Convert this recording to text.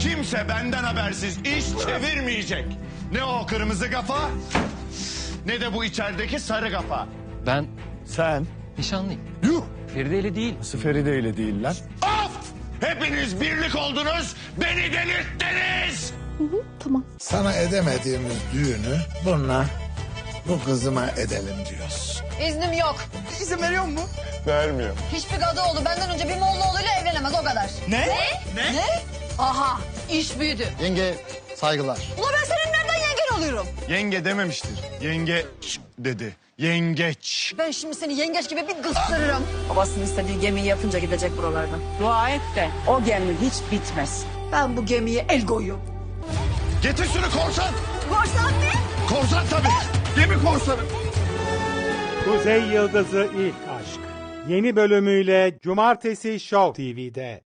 Kimse benden habersiz iş çevirmeyecek. Ne o kırmızı kafa ne de bu içerideki sarı kafa. Ben Sen? nişanlıyım. Yuh! Feride ile değil. Nasıl Feride ile değil lan? Of! Hepiniz birlik oldunuz, beni delirttiniz! Sana edemediğimiz düğünü bununla bu kızıma edelim diyoruz. İznim yok. İzin veriyor mu? Vermiyor. Hiçbir Gadıoğlu benden önce bir Mollaoğlu'yla evlenemez o kadar. Ne? Ne? Aha iş büyüdü. Yenge saygılar. Ula ben senin nereden yengen oluyorum? Yenge dememiştir. Yenge dedi. Yengeç. Ben şimdi seni yengeç gibi bir kıstırırım. Babasının istediği gemiyi yapınca gidecek buralardan. Dua et de o gemi hiç bitmez. Ben bu gemiye el koyuyorum. Getir şunu korsan. Korsan ne? Korsan tabii. Gemi korsanı. Kuzey Yıldızı İlk Aşk. Yeni bölümüyle Cumartesi Show TV'de.